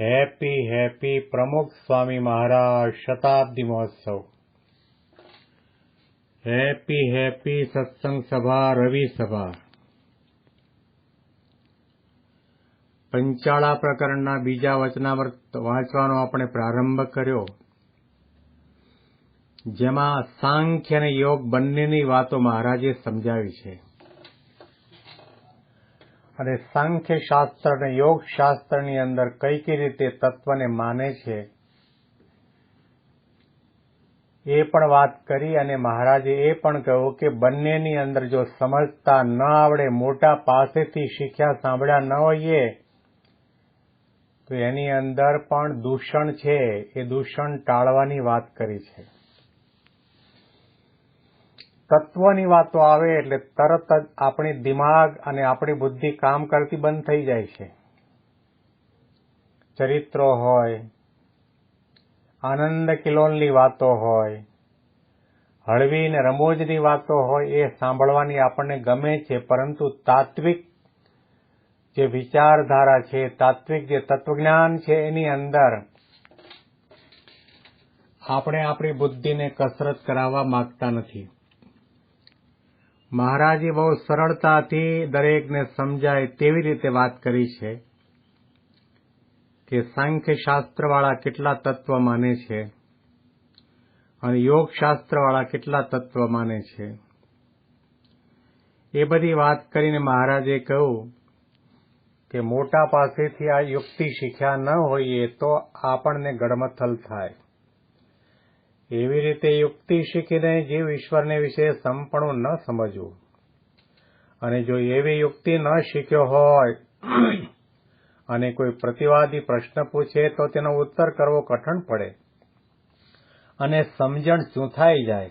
Happy happy પ્રમુખ સ્વામી મહારાજ શતાબ્દી મહોત્સવ happy happy સત્સંગ સભા રવિ સભા પંચાળા પ્રકરણના બીજા વચનામૃત વાંચવાનો આપણે પ્રારંભ કર્યો. જેમાં સાંખ્ય અને યોગ બંનેની વાતો મહારાજે સમજાવી છે. અને સાંખ્ય શાસ્ત્ર અને યોગ શાસ્ત્રની અંદર કઈ કઈ રીતે તત્વને માને છે, એ પણ વાત કરી અને મહારાજે એ પણ કહ્યું કે બંનેની અંદર જો સમજતા ન આવડે, મોટા પાસેથી શીખ્યા સાંભળ્યા ન હોઈએ, તો એની અંદર પણ દૂષણ છે, એ દૂષણ ટાળવાની વાત કરી છે. તત્વની વાતો આવે એટલે તરત જ આપણી દિમાગ અને આપણી બુદ્ધિ કામ કરતી બંધ થઈ જાય છે. ચરિત્રો હોય, આનંદ કિલોલની વાતો હોય, હળવી ને રમોજની વાતો હોય એ સાંભળવાની આપણને ગમે છે, પરંતુ તાત્વિક જે વિચારધારા છે, તાત્વિક જે તત્વજ્ઞાન છે એની અંદર આપણે આપણી બુદ્ધિને કસરત કરાવવા માંગતા નથી. મહારાજે બહુ સરળતાથી દરેકને સમજાય તેવી રીતે વાત કરી છે કે સાંખ્ય શાસ્ત્રવાળા કેટલા તત્વ માને છે અને યોગ શાસ્ત્રવાળા કેટલા તત્વ માને છે. એ બધી વાત કરીને મહારાજે કહ્યું કે મોટા પાસેથી આ યુક્તિ શીખ્યા ન હોઈએ તો આપણને ગડમથલ થાય. એવી રીતે યુક્તિ શીખીને જીવ ઈશ્વરને વિશે સંપણું ન સમજવું. અને જો એવી યુક્તિ ન શીખ્યો હોય અને કોઈ પ્રતિવાદી પ્રશ્ન પૂછે તો તેનો ઉત્તર કરવો કઠણ પડે. અને સમજણ ચૂંથાઈ જાય.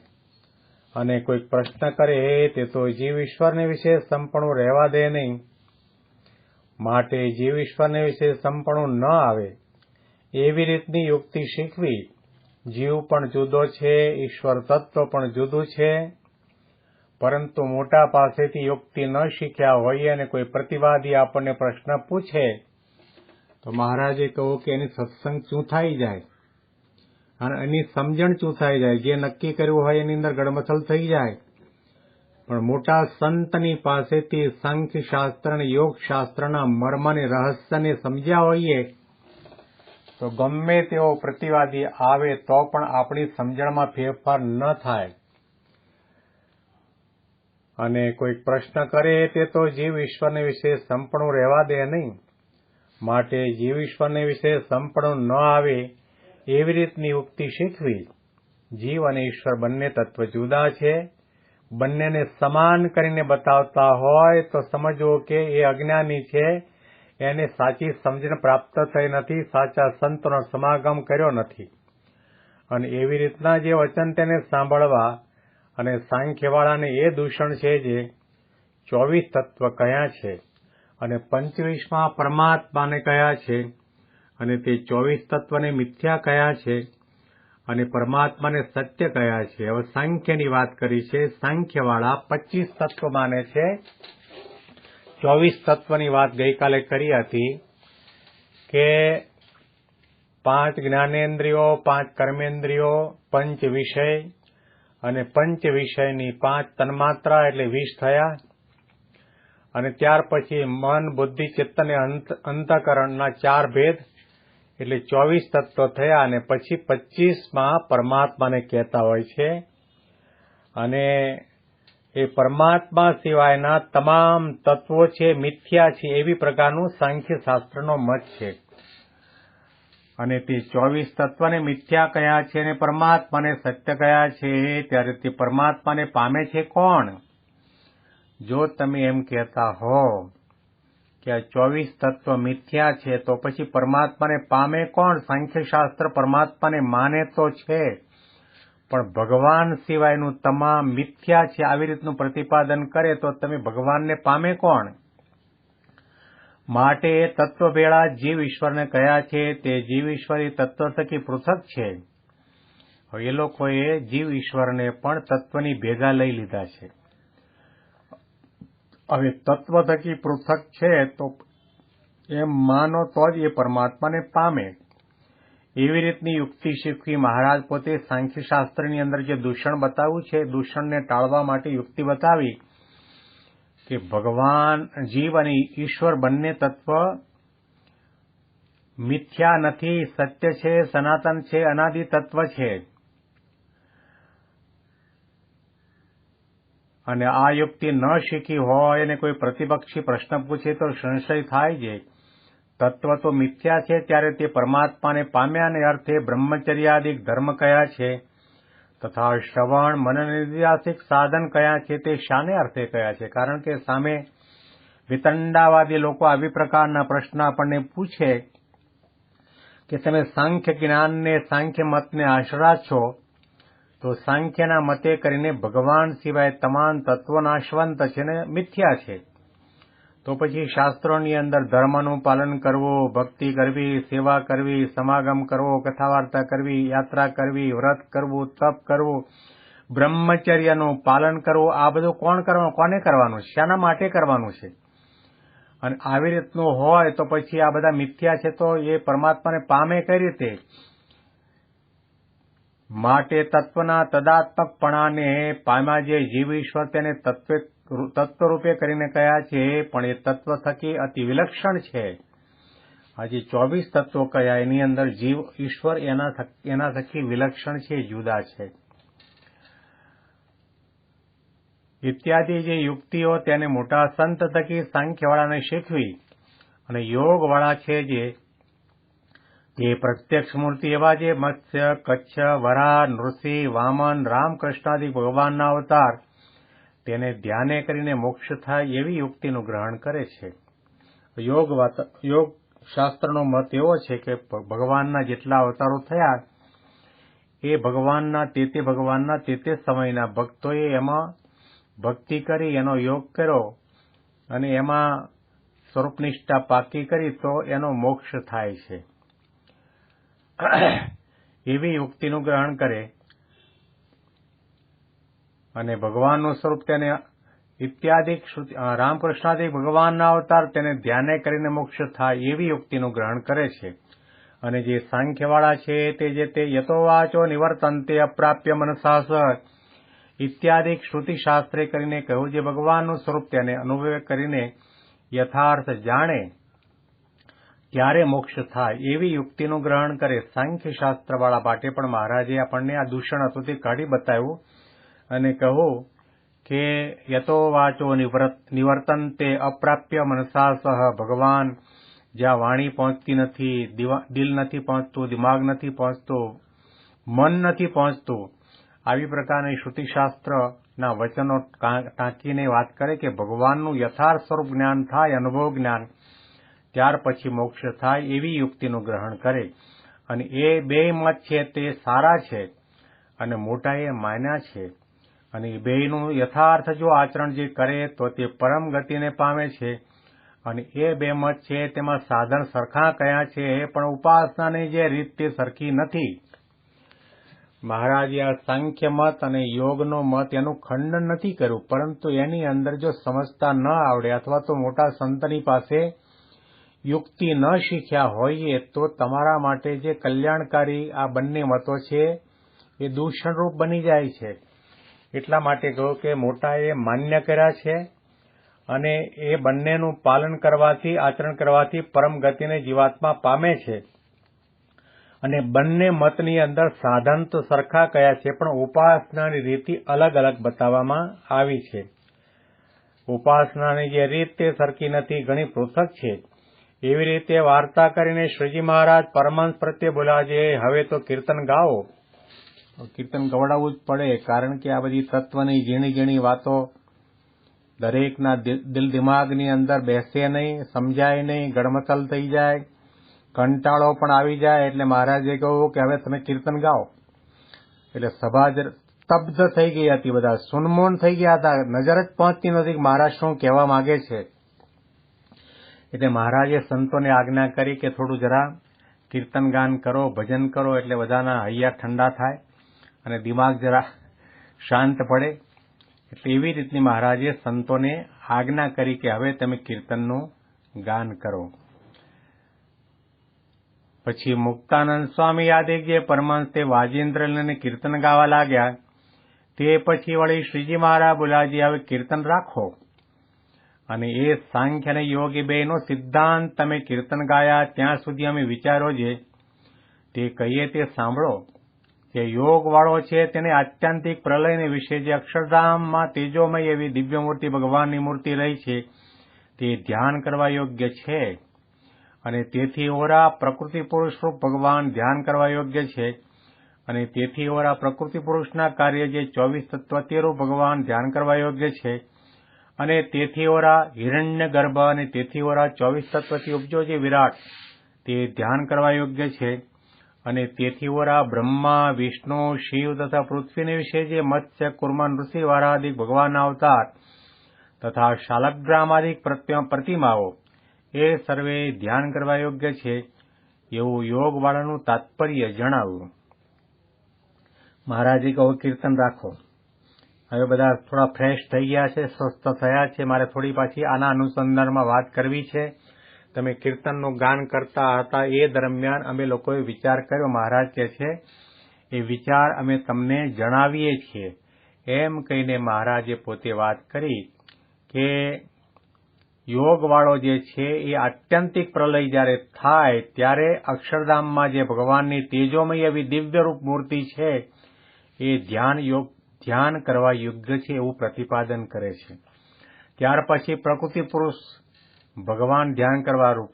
અને કોઈ પ્રશ્ન કરે તે તો જીવ ઈશ્વરને વિશે સંપણું રહેવા દે નહીં. માટે જીવ ઈશ્વરને વિશે સંપણું ન આવે. એવી રીતની યુક્તિ શીખવી જીવ પણ જુદો છે, ઈશ્વર તત્વ પણ જુદું છે. પરંતુ મોટા પાસેથી યુક્તિ ન શીખ્યા હોઈએ અને કોઈ પ્રતિવાદી આપણને પ્રશ્ન પૂછે, તો મહારાજે કહ્યું કે એની સત્સંગ ચૂંથાઈ જાય. અને એની સમજણ ચૂંથાઈ જાય. જે નક્કી કર્યું હોય એની અંદર ગડમથલ થઈ જાય. પણ મોટા સંતની પાસેથી સાંખ્ય શાસ્ત્ર અને યોગ શાસ્ત્રના મર્મને રહસ્યને સમજ્યા હોઈએ તો ગમે તેવો પ્રતિવાદી આવે તો પણ આપણી સમજણમાં ફેરફાર ન થાય. અને કોઈ પ્રશ્ન કરે તે તો જીવ ઈશ્વરને વિશે સંપણું રહેવા દે નહીં. માટે જીવ ઈશ્વરને વિશે સંપણું ન આવે એવી રીતની ઉક્તિ શીખવી. જીવ અને ઈશ્વર બંને તત્વ જુદા છે. બંનેને સમાન કરીને બતાવતા હોય તો સમજવો કે એ અજ્ઞાની છે એને સાચી સમજણ પ્રાપ્ત થઈ નથી, સાચા સંતનો સમાગમ કર્યો નથી. અને એવી રીતના જે વચન તેને સાંભળવા અને સાંખ્યવાળાને એ દૂષણ છે જે ચોવીસ તત્વ કયા છે અને પંચવીસમાં પરમાત્માને કયા છે અને તે ચોવીસ તત્વને મિથ્યા કયા છે અને પરમાત્માને સત્ય કયા છે. હવે સાંખ્યની વાત કરી છે, સાંખ્યવાળા પચીસ તત્વ માને છે. ચોવીસ તત્વની વાત ગઈકાલે કરી હતી કે પાંચ જ્ઞાનેન્દ્રિયો, પાંચ કર્મેન્દ્રિયો, પંચ વિષય અને પંચ વિષયની પાંચ તન્માત્રા એટલે વીસ થયા અને ત્યાર પછી મન, બુદ્ધિ, ચિત્ત અને અંતકરણના ચાર ભેદ એટલે ચોવીસ તત્વ થયા અને પછી પચીસમાં પરમાત્માને કહેતા હોય છે. અને એ પરમાત્મા સિવાયના તમામ તત્વો છે, મિથ્યા છે, એવી પ્રકારનું સાંખ્ય શાસ્ત્રનો મત છે. અને તે ચોવીસ તત્વને મિથ્યા કયા છે અને પરમાત્માને સત્ય કયા છે, ત્યારે તે પરમાત્માને પામે છે કોણ? જો તમે એમ કહેતા હો કે આ ચોવીસ તત્વ મિથ્યા છે, તો પછી પરમાત્માને પામે કોણ? સાંખ્યશાસ્ત્ર પરમાત્માને માને તો છે. પણ ભગવાન સિવાયનું તમામ મિથ્યા છે, આવી રીતનું પ્રતિપાદન કરે તો તમે ભગવાનને પામે કોણ? માટે એ તત્વભેળા જીવ ઈશ્વરને કયા છે તે જીવ ઈશ્વરી તત્વ થકી પૃથક છે. એ લોકોએ જીવ ઈશ્વરને પણ તત્વની ભેગા લઈ લીધા છે. હવે તત્વ થકી પૃથક છે તો એમ માનો તો જ એ પરમાત્માને પામે. એવી રીતની યુક્તિ શીખવી મહારાજ પોતે સાંખ્યશાસ્ત્રની અંદર જે દૂષણ બતાવ્યું છે દૂષણને ટાળવા માટે યુક્તિ બતાવી કે ભગવાન જીવ અને ઈશ્વર બંને તત્વ મિથ્યા નથી, સત્ય છે, સનાતન છે, અનાદિ તત્વ છે. અને આ યુક્તિ ન શીખી હોય અને કોઈ પ્રતિપક્ષી પ્રશ્ન પૂછે તો સંશય થાય છે તત્વ તો મિથ્યા છે ત્યારે તે પરમાત્માને પામ્યાને અર્થે બ્રહ્મચર્યાદિક ધર્મ કયા છે? તથા શ્રવણ, મનનિર્યાસિક સાધન કયા છે તે શાને અર્થે કયા છે? કારણ કે સામે વિતંડાવાદી લોકો આવી પ્રકારના પ્રશ્ન આપણને પૂછે કે તમે સાંખ્ય જ્ઞાનને, સાંખ્ય મતને આશરા છો, તો સાંખ્યના મતે કરીને ભગવાન સિવાય તમામ તત્વો નાશવંત છે ને મિથ્યા છે. તો પછી શાસ્ત્રોની અંદર ધર્મનું પાલન કરવું, ભક્તિ કરવી, સેવા કરવી, સમાગમ કરવો કથા વાર્તા કરવી, યાત્રા કરવી, વ્રત કરવું, તપ કરવું, બ્રહ્મચર્યનું પાલન કરવું, આ બધું કોણ કરવાનું કોને કરવાનું છે? શાના માટે કરવાનું છે. અને આવી રીતનું હોય તો પછી આ બધા મિથ્યા છે તો એ પરમાત્માને પામે કઈ રીતે? માટે તત્વના તદાત્મકપણાને પામ્યા જે જીવ ઈશ્વર તેને તત્વ તત્વરૂપે કરીને કયા છે, પણ એ તત્વ થકી અતિ વિલક્ષણ છે. આજે ચોવીસ તત્વો કયા, એની અંદર જીવ, ઈશ્વર એના એના થકી વિલક્ષણ છે, જુદા છે. ઇત્યાદિ જે યુક્તિઓ તેને મોટા સંત થકી સાંખ્યવાળાને શીખવી અને યોગવાળા છે જે તે પ્રત્યક્ષ મૂર્તિ એવા જે મત્સ્ય, કચ્છ વરા નૃસિંહ, વામન રામકૃષ્ણાદિ ભગવાનના અવતાર તેને ધ્યાને કરીને મોક્ષ થાય એવી યુક્તિનું ગ્રહણ કરે છે. યોગ યોગ શાસ્ત્રનો મત એવો છે કે ભગવાનના જેટલા અવતારો થયા, એ ભગવાનના, તે તે ભગવાનના, તે તે સમયના ભક્તોએ એમાં ભક્તિ કરી, એનો યોગ કર્યો અને એમાં સ્વરૂપનિષ્ઠા પાકી કરી તો એનો મોક્ષ થાય છે. એવી યુક્તિનું ગ્રહણ કરે અને ભગવાનનું સ્વરૂપ તેને ઇત્યાદિક રામકૃષ્ણાદિક ભગવાનના અવતાર તેને ધ્યાને કરીને મોક્ષ થાય એવી યુક્તિનું ગ્રહણ કરે છે. અને જે સાંખ્યવાળા છે તે જે તે યતોવાચો નિવર્તનતે અપ્રાપ્ય મનસાસ ઇત્યાદિક શ્રુતિશાસ્ત્રે કરીને કહ્યું જે ભગવાનનું સ્વરૂપ તેને અનુભવ કરીને યથાર્થ જાણે ત્યારે મોક્ષ થાય એવી યુક્તિનું ગ્રહણ કરે સાંખ્યશાસ્ત્રવાળા માટે પણ મહારાજે આપણને આ દૂષણ હતું કાઢી બતાવ્યું. અને કહું કે યતો વાચો નિવર્તન તે અપ્રાપ્ય મનસા સહ ભગવાન. જ્યાં વાણી પહોંચતી નથી દિલ નથી પહોંચતું, દિમાગ નથી પહોંચતું, મન નથી પહોંચતું. આવી પ્રકારની શ્રુતિશાસ્ત્રના વચનો ટાંકીને વાત કરે કે ભગવાનનું યથાર્થ સ્વરૂપ જ્ઞાન થાય, અનુભવ જ્ઞાન, ત્યાર પછી મોક્ષ થાય એવી યુક્તિનું ગ્રહણ કરે. અને એ બે મત છે તે સારા છે અને મોટા એ માન્યા છે. અને બેયનું યથાર્થ જો આચરણ જે કરે, તો તે પરમ ગતિને પામે છે. અને એ બે મત છે, તેમાં સાધન સરખા કયા છે પણ ઉપાસનાની જે રીત તે સરખી નથી. મહારાજે આ સાંખ્ય મત અને યોગનો મત એનું ખંડન નથી કર્યું, પરંતુ એની અંદર જો સમજતા ન આવડે અથવા તો મોટા સંતની પાસે યુક્તિ ન શીખ્યા હોઈએ, તો તમારા માટે જે કલ્યાણકારી આ બંને મતો છે, એ દૂષણરૂપ બની જાય છે. એટલા માટે કહ્યું કે મોટાએ માન્ય કર્યા છે અને એ બંનેનું પાલન કરવાથી, આચરણ કરવાથી પરમ ગતિને જીવાત્મા પામે છે. અને બંને મતની અંદર સાધન તો સરખા કયા છે, પણ ઉપાસનાની રીતિ અલગ અલગ બતાવવામાં આવી છે. ઉપાસનાની જે રીત તે સરખી નથી, ઘણી પૃથક છે. એવી રીતે વાર્તા કરીને શ્રીજી મહારાજ પરમાંશ પ્રત્યે બોલ્યા છે, હવે તો કીર્તન ગાઓ. કીર્તન ગવડાવવું જ પડે, કારણ કે આ બધી તત્વની ઝીણી ઝીણી વાતો દરેકના દિલ દિમાગની અંદર બેસે નહીં, સમજાય નહીં ગડમચલ થઈ જાય, કંટાળો પણ આવી જાય, એટલે મહારાજે કહ્યું કે હવે તમે કીર્તન ગાઓ. એટલે સભા સ્તબ્ધ થઈ ગઈ હતી બધા, સુનમોન થઈ ગયા હતા, નજર જ પહોંચતી નથી મહારાજ શું કહેવા માંગે છે. એટલે મહારાજે સંતોને આજ્ઞા કરી કે થોડું જરા કીર્તન ગાન કરો, ભજન કરો, એટલે બધાના હૈયા ઠંડા થાય. અને દિમાગ જરા શાંત પડે. એટલે એવી રીતની મહારાજે સંતોને આજ્ઞા કરી કે હવે તમે કીર્તનનું ગાન કરો. પછી મુક્તાનંદ સ્વામી યાદેવજીએ પરમાંશ તે વાજેન્દ્રને કીર્તન ગાવા લાગ્યા. તે પછી વળી શ્રીજી મહારાજ બોલાજી હવે કીર્તન રાખો. અને એ સાંખ્ય અને યોગી બેનો સિદ્ધાંત તમે કીર્તન ગાયા, ત્યાં સુધી અમે વિચારો જે તે કહીએ તે સાંભળો. જે યોગ વાળો છે, તેને આત્યંતિક પ્રલયને વિશે જે અક્ષરધામમાં તેજોમય એવી દિવ્ય મૂર્તિ ભગવાનની મૂર્તિ રહી છે, તે ધ્યાન કરવા યોગ્ય છે. અને તેથી ઓરા પ્રકૃતિ પુરુષ રૂપ ભગવાન ધ્યાન કરવા યોગ્ય છે. અને તેથી ઓરા પ્રકૃતિ પુરુષના કાર્ય જે ચોવીસ તત્વ ભગવાન ધ્યાન કરવા યોગ્ય છે. અને તેથી ઓરા હિરણ્ય ગર્ભ અને તેથી ઓરા ચોવીસ તત્વથી ઉપજો જે વિરાટ, તે ધ્યાન કરવા યોગ્ય છે. અને તેથી ઓરા બ્રહ્મા, વિષ્ણુ, શિવ તથા પૃથ્વીને વિશે જે મત્સ્ય કુર્મન ઋષિ વારાદિક ભગવાનના અવતાર તથા શાલગ્રામાદિક પ્રતિમાઓ એ સર્વે ધ્યાન કરવા યોગ્ય છે એવું યોગવાળાનું તાત્પર્ય જણાવ્યું. મહારાજે કહો, કીર્તન રાખો. હવે બધા થોડા ફ્રેશ થઈ ગયા છે, સ્વસ્થ થયા છે. મારે થોડી પાછી આના અનુસંધાનમાં વાત કરવી છે. તમે કીર્તનનું ગાન કરતા હતા એ દરમિયાન અમે લોકોએ વિચાર કર્યો, મહારાજ કે છે, એ વિચાર અમે તમને જણાવીએ છીએ. એમ કહીને મહારાજે પોતે વાત કરી કે યોગવાળો જે છે એ આત્યંતિક પ્રલય જ્યારે થાય ત્યારે અક્ષરધામમાં જે ભગવાનની તેજોમય એવી દિવ્યરૂપ મૂર્તિ છે, એ ધ્યાન યોગ, ધ્યાન કરવા યોગ્ય છે એવું પ્રતિપાદન કરે છે. ત્યાર પછી પ્રકૃતિ પુરુષ ભગવાન ધ્યાન કરવા રૂપ.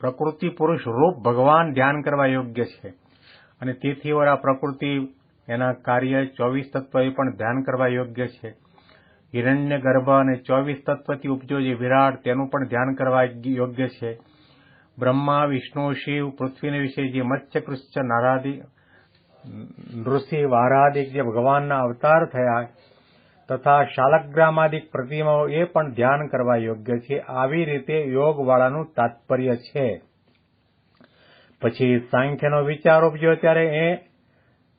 પ્રકૃતિ પુરુષ રૂપ ભગવાન ધ્યાન કરવા યોગ્ય છે. અને તેથી વરા પ્રકૃતિ એના કાર્ય ચોવીસ તત્વ એ પણ ધ્યાન કરવા યોગ્ય છે. હિરણ્ય ગર્ભ અને ચોવીસ તત્વથી ઉપજો જે વિરાટ તેનું પણ ધ્યાન કરવા યોગ્ય છે. બ્રહ્મા, વિષ્ણુ, શિવ, પૃથ્વીને વિશે જે મત્સ્ય કૃષ્ણ નારાદિ, નૃસિંહ વારાદિક જે ભગવાનના અવતાર થયા તથા શાલગ્રામાદિક પ્રતિમાઓ એ પણ ધ્યાન કરવા યોગ્ય છે. આવી રીતે યોગવાળાનું તાત્પર્ય છે. પછી સાંખ્યનો વિચાર ઉપજ્યો ત્યારે એ,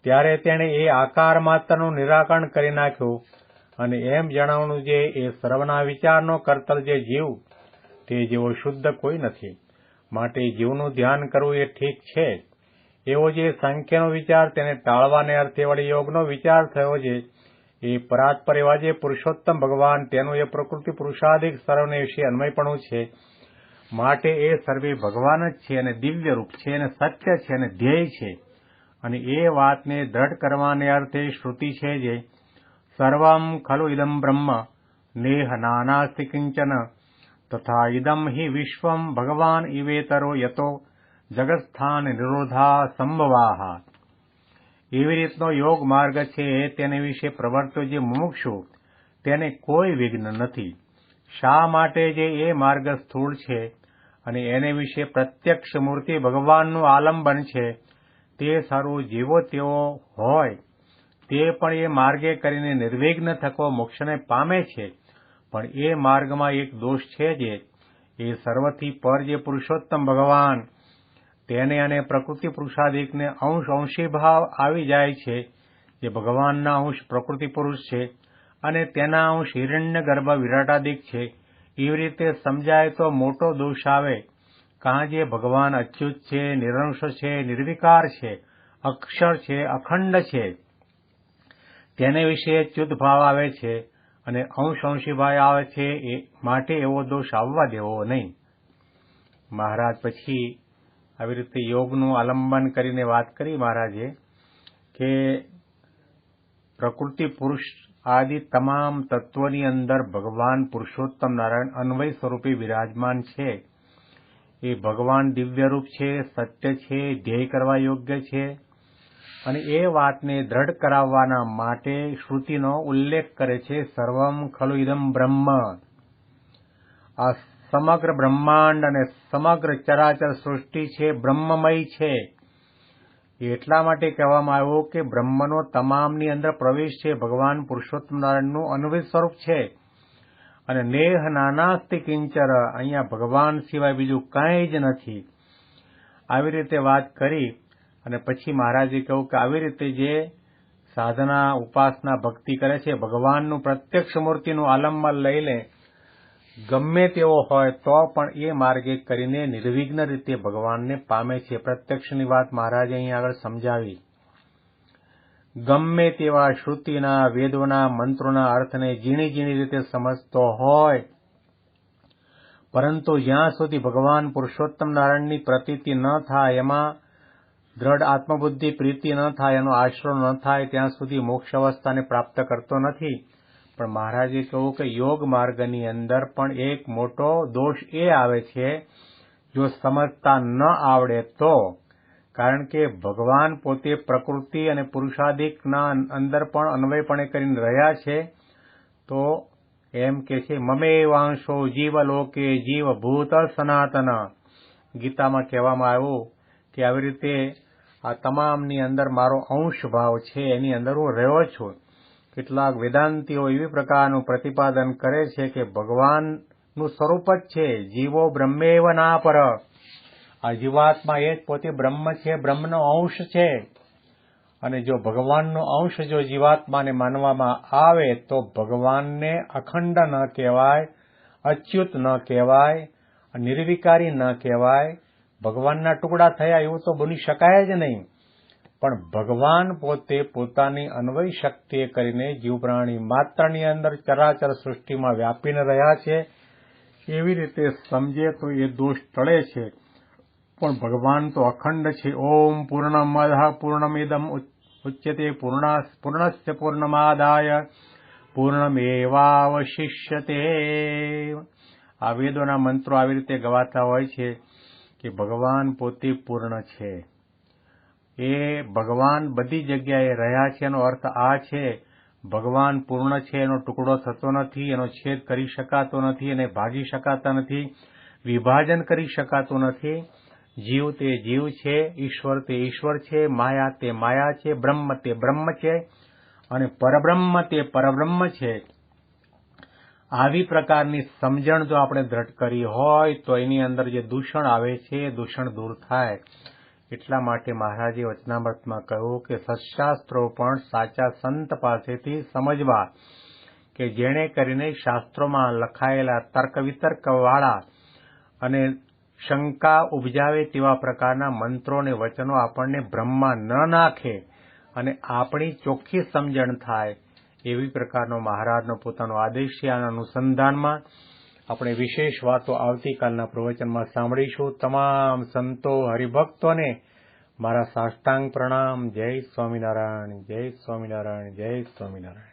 ત્યારે તેણે એ આકાર માત્રનું નિરાકરણ કરી નાખ્યું અને એમ જણાવવાનું જે એ સર્વના વિચારનો કરતલ જે જીવ, તે જેવો શુદ્ધ કોઈ નથી. માટે જીવનું ધ્યાન કરવું એ ઠીક છે. એવો જે સાંખ્યનો વિચાર, તેને ટાળવાને અર્થે વળી યોગનો વિચાર થયો છે એ પરાત્પર એવા જે પુરુષોત્તમ ભગવાન તેનું એ પ્રકૃતિ પુરુષાધિક સર્વને વિશે અન્વયપણું છે. માટે એ સર્વે ભગવાન જ છે અને દિવ્ય રૂપ છે અને સત્ય છે અને ધ્યેય છે. અને એ વાતને દ્રઢ કરવાને અર્થે શ્રુતિ છે જે, સર્વમ ખલુ ઇદમ બ્રહ્મ, નેહ નાનાસ્તિ કિંચન, તથા ઇદમ હિ વિશ્વમ ભગવાન ઇવેતરો યતો, જગસ્થાન નિરોધા સંભવાહ એવી રીતનો યોગ માર્ગ છે તેને વિશે પ્રવર્તો જે મુમુક્ષુ, તેને કોઈ વિઘ્ન નથી. શા માટે જે એ માર્ગ સ્થૂળ છે અને એને વિશે પ્રત્યક્ષ મૂર્તિ ભગવાનનું આલંબન છે, તે સારું જેવો તેવો હોય, તે પણ એ માર્ગે કરીને નિર્વિઘ્ન થકો મોક્ષને પામે છે. પણ એ માર્ગમાં એક દોષ છે જે, એ સર્વથી પર જે પુરુષોત્તમ ભગવાન તેને અને પ્રકૃતિ પુરુષાદિકને અંશ અંશી ભાવ આવી જાય છે, જે ભગવાનના અંશ પ્રકૃતિ પુરુષ છે અને તેના અંશ હિરણ્ય ગર્ભ વિરાટાદિક છે. એવી રીતે સમજાય તો મોટો દોષ આવે. કાં જે ભગવાન અચ્યુત છે, નિરંશ છે, નિર્વિકાર છે, અક્ષર છે, અખંડ છે, તેને વિશે ચ્યુત ભાવ આવે છે અને અંશ અંશી ભાવ આવે છે, એ માટે એવો દોષ આવવા દેવો નહીં. મહારાજ પછી આવી રીતે યોગનું આલંબન કરીને વાત કરી મહારાજે, કે પ્રકૃતિ પુરુષ આદિ તમામ તત્વોની અંદર ભગવાન પુરુષોત્તમ નારાયણ અન્વય સ્વરૂપે વિરાજમાન છે. એ ભગવાન દિવ્ય રૂપ છે, સત્ય છે, ધ્યેય કરવા યોગ્ય છે. અને એ વાતને દ્રઢ કરાવવાના માટે શ્રુતિનો ઉલ્લેખ કરે છે, સર્વમ ખલુ ઇદમ બ્રહ્મ. આ સમગ્ર બ્રહ્માંડ અને સમગ્ર ચરાચર સૃષ્ટિ છે, બ્રહ્મમય છે. એટલા માટે કહેવામાં આવ્યું કે બ્રહ્મનો તમામની અંદર પ્રવેશ છે. ભગવાન પુરુષોત્તમ નારાયણનું અન્વિત સ્વરૂપ છે. અને નેહ નાનાસ્તિ કિંચર, અહીંયા ભગવાન સિવાય બીજું કાંઈ જ નથી. આવી રીતે વાત કરી અને પછી મહારાજે કહ્યું કે આવી રીતે જે સાધના, ઉપાસના, ભક્તિ કરે છે, ભગવાનનું પ્રત્યક્ષ મૂર્તિનું આલંબન લઈ લે ગમે તેવો હોય તો પણ એ માર્ગે કરીને નિર્વિઘ્ન રીતે ભગવાનને પામે છે. પ્રત્યક્ષની વાત મહારાજે અહીં આગળ સમજાવી. ગમે તેવા શ્રુતિના, વેદોના, મંત્રોના અર્થને ઝીણી ઝીણી રીતે સમજતો હોય, પરંતુ જ્યાં સુધી ભગવાન પુરુષોત્તમ નારાયણની પ્રતીતિ ન થાય, એમાં દ્રઢ આત્મબુદ્ધિ, પ્રીતિ ન થાય, એનો આશરો ન થાય, ત્યાં સુધી મોક્ષ અવસ્થાને પ્રાપ્ત કરતો નથી. પણ મહારાજે કહ્યું કે યોગ માર્ગની અંદર પણ એક મોટો દોષ એ આવે છે, જો સમજતા ન આવડે તો. કારણ કે ભગવાન પોતે પ્રકૃતિ અને પુરુષાદિકના અંદર પણ અન્વયપણે કરીને રહ્યા છે, તો એમ કે છે, મમે વાંશો જીવલોકે જીવભૂત સનાતન. ગીતામાં કહેવામાં આવ્યું કે આવી રીતે આ તમામની અંદર મારો અંશ ભાવ છે, એની અંદર હું રહ્યો છું. કેટલાક વેદાંતિઓ એવી પ્રકારનું પ્રતિપાદન કરે છે કે ભગવાનનું સ્વરૂપ જ છે, જીવો બ્રહ્મેવ ના પર. આ જીવાત્મા એ જ પોતે બ્રહ્મ છે, બ્રહ્મનો અંશ છે. અને જો ભગવાનનો અંશ જો જીવાત્માને માનવામાં આવે, તો ભગવાનને અખંડ ન કહેવાય, અચ્યુત ન કહેવાય, નિર્વિકારી ન કહેવાય. ભગવાનના ટુકડા થયા એવું તો બની શકાય જ નહીં. પણ ભગવાન પોતે પોતાની અન્વય શક્તિએ કરીને જીવ પ્રાણી માત્રની અંદર ચરાચર સૃષ્ટિમાં વ્યાપીને રહ્યા છે. એવી રીતે સમજે તો એ દોષ ટળે છે. પણ ભગવાન તો અખંડ છે. ઓમ પૂર્ણમદ પૂર્ણમિદમ ઉચ્યતે પૂર્ણસ્ય પૂર્ણમાદાય. પૂર્ણમેવાવશિષ્યતે. આ વેદોના મંત્રો આવી રીતે ગવાતા હોય છે કે ભગવાન પોતે પૂર્ણ છે. એ ભગવાન બધી જગ્યાએ રહ્યા છે એનો અર્થ આ છે, ભગવાન પૂર્ણ છે, એનો ટુકડો થતો નથી, એનો છેદ કરી શકાતો નથી, એને ભાગી શકાતા નથી, વિભાજન કરી શકાતું નથી. જીવ તે જીવ છે, ઈશ્વર તે ઈશ્વર છે, માયા તે માયા છે, બ્રહ્મ તે બ્રહ્મ છે અને પરબ્રહ્મ તે પરબ્રહ્મ છે. આવી પ્રકારની સમજણ જો આપણે દ્રઢ કરી હોય તો એની અંદર જે દૂષણ આવે છે દૂષણ દૂર થાય. એટલા માટે મહારાજે વચનામૃતમાં કહ્યું કે સત્શાસ્ત્રો પણ સાચા સંત પાસેથી સમજવા કે જેણે કરીને શાસ્ત્રોમાં લખાયેલા તર્ક વિતર્કવાળા અને શંકા ઉપજાવે તેવા પ્રકારના મંત્રો અને વચનો આપણને બ્રહ્મમાં ન નાખે અને આપણી ચોખ્ખી સમજણ થાય, એવી પ્રકારનો મહારાજનો પોતાનો આદેશ છે અનુસંધાનમાં. આપણે વિશેષ વાતો આવતીકાલના પ્રવચનમાં સાંભળીશું. તમામ સંતો હરિભક્તોને મારા સાષ્ટાંગ પ્રણામ. જય સ્વામિનારાયણ જય સ્વામિનારાયણ જય સ્વામિનારાયણ.